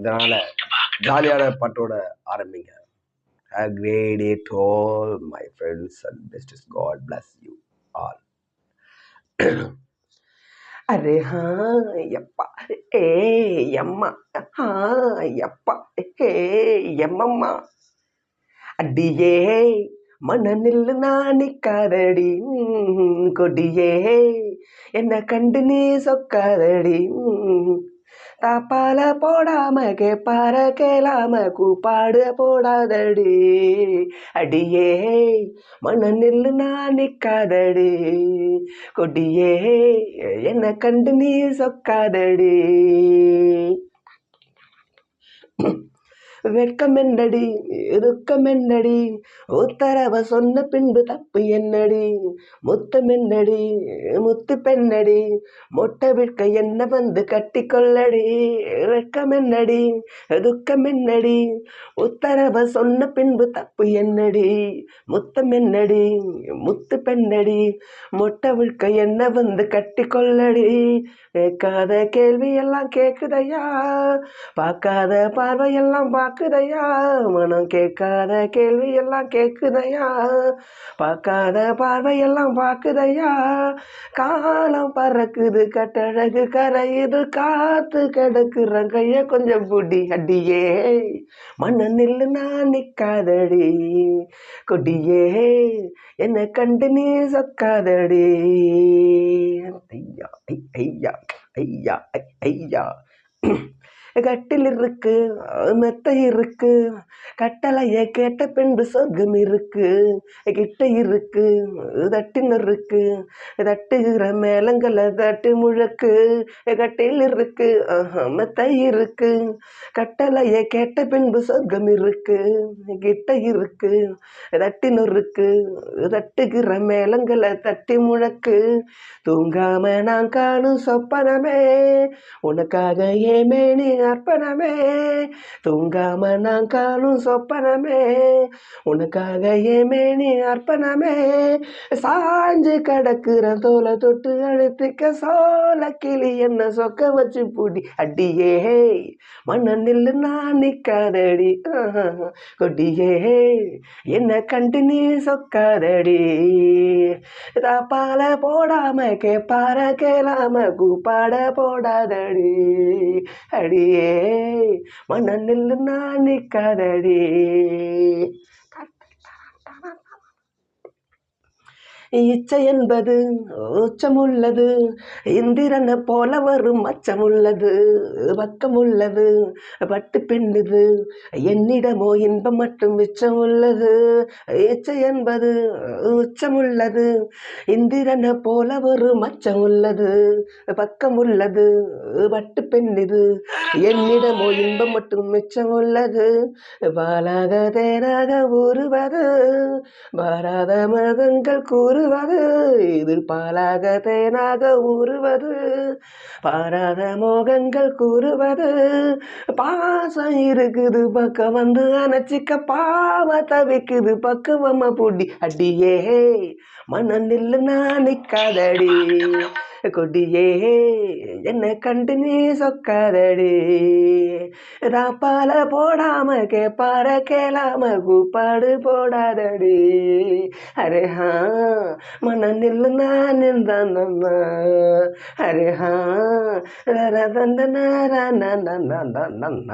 இதனால ஜாலியான பாட்டோட ஆரம்பிங்க. A great it all my friends and best is God bless you all array ஹா எப்பா ஏ எம்மா ஹா எப்பா ஏ எம்மம்மா அடியே மனநில் நாணிக்காரடி கொடியே என்ன கண்டு நீ சொக்காரடி தாப்பால போடாம கேப்பார கேளாம கூப்பாடு போடாதடி. அடியே மன மனநில் நிக்காதடி கொடியே என்ன கண்டு நீ சொக்காதடி. வெட்கமென்னடி துக்கமென்னடி உத்தரவ சொன்ன பின்பு தப்பு என்னடி? முத்தமென்னடி முத்து பெண்ணடி மொட்டை விற்க என்ன வந்து கட்டிக்கொள்ளடி? கொள்ளடி என்னடி துக்கம் உத்தரவ சொன்ன பின்பு தப்பு என்னடி? முத்தமென்னடி முத்து பெண்ணடி மொட்டை விற்க என்ன வந்து கட்டிக்கொள்ளடி? கேட்காத கேள்வி எல்லாம் கேக்குதையா? பார்க்காத பார்வையெல்லாம் பார்க்குதையா? மனம் கேட்காத கேள்வி எல்லாம் கேட்குதையா? பார்க்காத பார்வையெல்லாம் பார்க்குதையா? காலம் பறக்குது கட்டழகு கரையுது காத்து கிடக்குற கைய கொஞ்சம் புடி அடியே. மண்ண நில்லு நான் நிற்காதடி கொடியே. என்னை கண்டு நீ சொக்காதடி. ஐயா ஐயா ஐயா ஐயா ஐயா. கட்டில் இருக்கு மெத்தை இருக்கு. கட்டளைய கேட்ட பின்பு சொர்க்கம் இருக்கு. கிட்ட இருக்கு தட்டின் இருக்கு. தட்டுகிற மேளங்களை தட்டு முழக்கு. கட்டில் இருக்கு மெத்தை இருக்கு. கட்டளைய கேட்ட பின்பு சொர்க்கம் இருக்கு. கிட்ட இருக்கு தட்டின் இருக்கு. தட்டுகிற மேளங்களை தட்டி முழக்கு. தூங்காம நான் காணும் சொப்பனமே. உனக்காக ஏமேனி அர்ப்பணமே. தூங்காம நான் காலும் சொப்பனமே. உனக்காக ஏமேனி அர்ப்பணமே. சாஞ்சு கிடக்குற தோலை தொட்டு அழுத்துக்க சோல கிளி என்ன சொக்க வச்சு பூடி. அடியே மண்ண நில்லு நான் நிக்காதடி. ஆஹா, கொடியே என்ன கண்டு நீ சொக்காதடி. தாப்பால போடாம கேப்பார கேளாம கூப்பாட போடாதடி. அடி அடியே மண்ண நில்லு நான் நிக்காதடி இச்சை என்பது உச்சமுள்ளது. இந்திரனை போல வரும் அச்சமுள்ளது. பக்கமுள்ளது பட்டு பெண்ணுது என்னிடமோ இன்பம் மட்டும் மிச்சமுள்ளது இச்சை என்பது உச்சமுள்ளது. இந்திரனை போல ஒரு மச்சம் பக்கமுள்ளது. பட்டு பெண்ணிது என்னிடமோ இன்பம் மட்டும் மிச்சம் உள்ளது. பாலாக தேனாக உருவது. பாராத மதங்கள் கூறு இது எதிர்பாலாக தேனாக உருவது. பாராத மோகங்கள் கூறுவது பாசம் இருக்குது பக்கம் வந்து அணைச்சிக்க பாவ தவிக்குது பக்குவமா புடி அடியே மன நில்லு நான் நிக்காதடி. கொடியே என்ன கண்டு நீ சொக்காதடி ராப்பால போடாம கேப்பார கேளாம கூப்பாடு போடாதடி. அரே ஹா மன நில்லு நான் நின்றா அரே ஹா ரர தந்த நர ந ந ந ந ந ந.